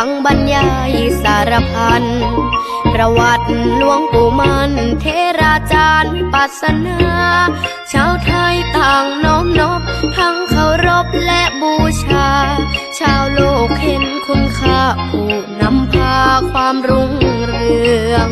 ฟังบรรยายสารพัน ประวัติหลวงปู่มันเทราจารย์ปัสนาชาวไทยต่างน้อมนบทั้งเคารพและบูชา ชาวโลกเห็นคุณค่าผู้นำพาความรุ่งเรือง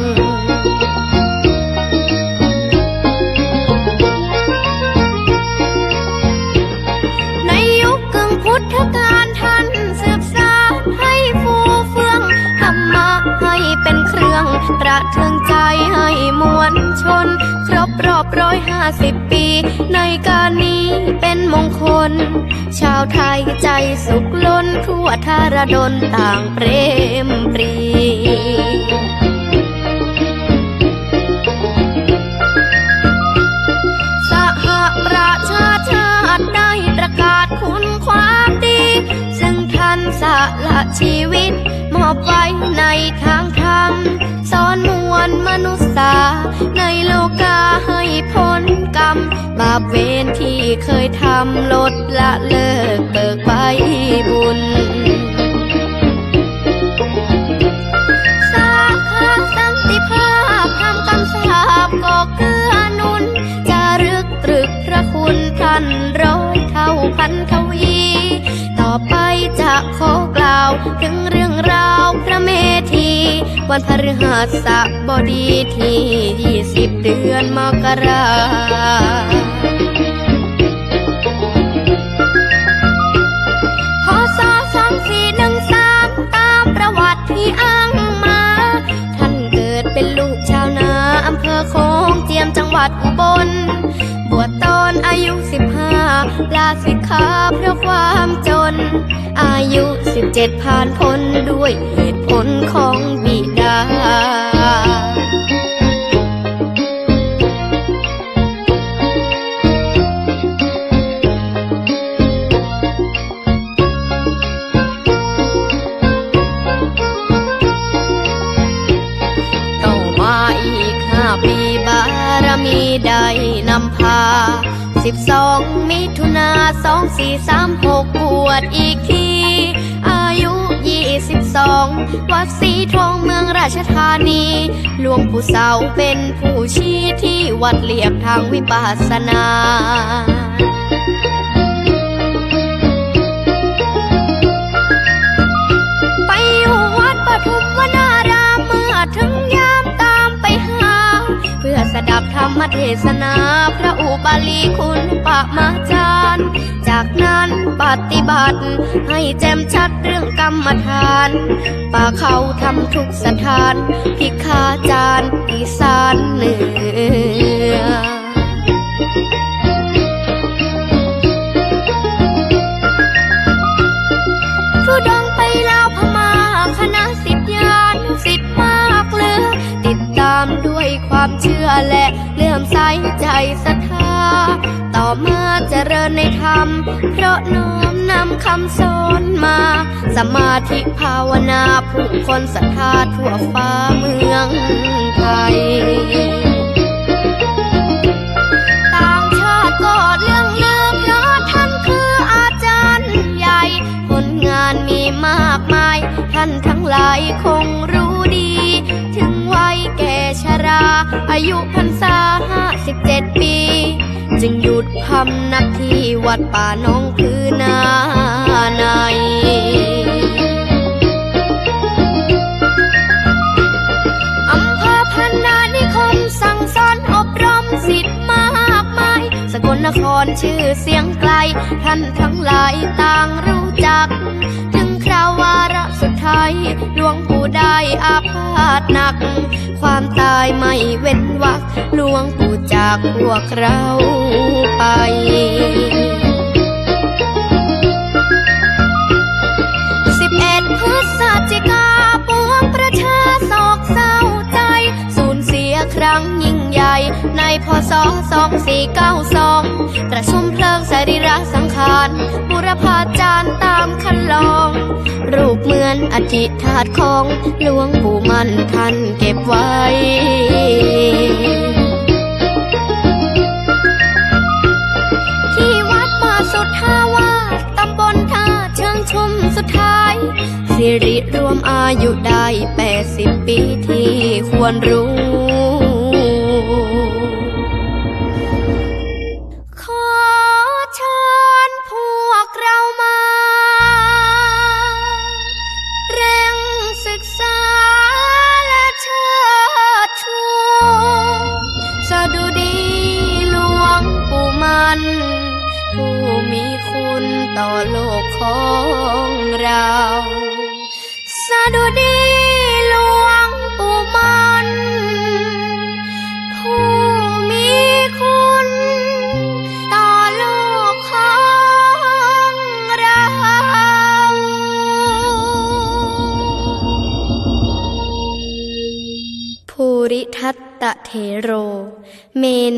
เครื่องตระเทืองใจให้มวลชน ครบรอบร้อยห้าสิบปี ในการนี้เป็นมงคล ชาวไทยใจสุขล้นทั่วทารดนต่างเปรมปรีสหประชาชาติได้ประกาศคุณความดี ซึ่งท่านสละชีวิต มอบไว้ในทางธรรมสอนมวลมนุษย์ในโลกาให้พ้นกรรม บาปเวรที่เคยทำลดละเลิกเบิกใบบุญสาขาสันติภาพทำคำสาบก็เกื้อหนุน จะรึกตรึกพระคุณท่านร้อยเท่าพันทวี ต่อไปจะขอกล่าวถึงเรื่อง วันพฤหัสบดีที่ยี่สิบเดือนมกราพศสองสี่หนึ่งสามตามประวัติที่อ้างมา ท่านเกิดเป็นลูกชาวนาอำเภอโคงเจียมจังหวัดอุบล บวชตอนอายุสิบห้าลาสิกขาเพราะความจน อายุสิบเจ็ดผ่านพ้นด้วยเหตุผลของารมีได้นำพาสิบสองมิถุนาสองสี่สามหกบวชอีกที อายุยี่สิบสองวัดสีทองเมืองราชธานี หลวงปู่เสาเป็นผู้ชี้ที่วัดเลียบทางวิปัสสนา ศนาพระอุบาลีคุณปะมาจารย์จากนั้นปฏิบัติให้แจ่มชัดเรื่องกรรมฐาน ป่าเขาทำทุกสถาน พิฆาจารย์อีสานเหนือามด้วยความเชื่อและเลื่อมใสใจศรัทธา ต่อมาเจริญในธรรม เพราะน้อมนำคำสอนมา สมาธิภาวนาผู้คนศรัทธาทั่วฟ้าเมืองไทยต่างชาติก็เรื่องลือเพราะท่านคืออาจารย์ใหญ่ผลงานมีมากมาย ท่านทั้งหลายคงรู้ อายุพรรษาห้าสิบเจ็ดปี จึงหยุดพำนักที่วัดป่าน้องคือนาในอำเภอพันนานิคมสั่งสอนอบรมสิทธิ์มากมาย สกลนครชื่อเสียงไกล ท่านทั้งหลายต่างรู้จัก ถึงคราววาระสุดท้ายหลวงปู่ได้อาพาธหนัก ความตายไม่เว้นวักลวงปู่จากพวกเราไปสิบเอ็ดพฤศจิกาปวงประชาโศกเศร้าใจ สูญเสียครั้งยิ่งใหญ่ ในพศสองสี่เก้าสองประชุมเพลิงสรีระสังขารบุรพาจารย์ตามคันลอง เหมือนอธิธาตของหลวงปู่มันท่านเก็บไว้ ที่วัดมาสุดทาวาสตำบลท่าเชิงชุมสุดท้าย สิริรวมอายุได้แปดสิบปีที่ควรรู้ ตะเถโร เม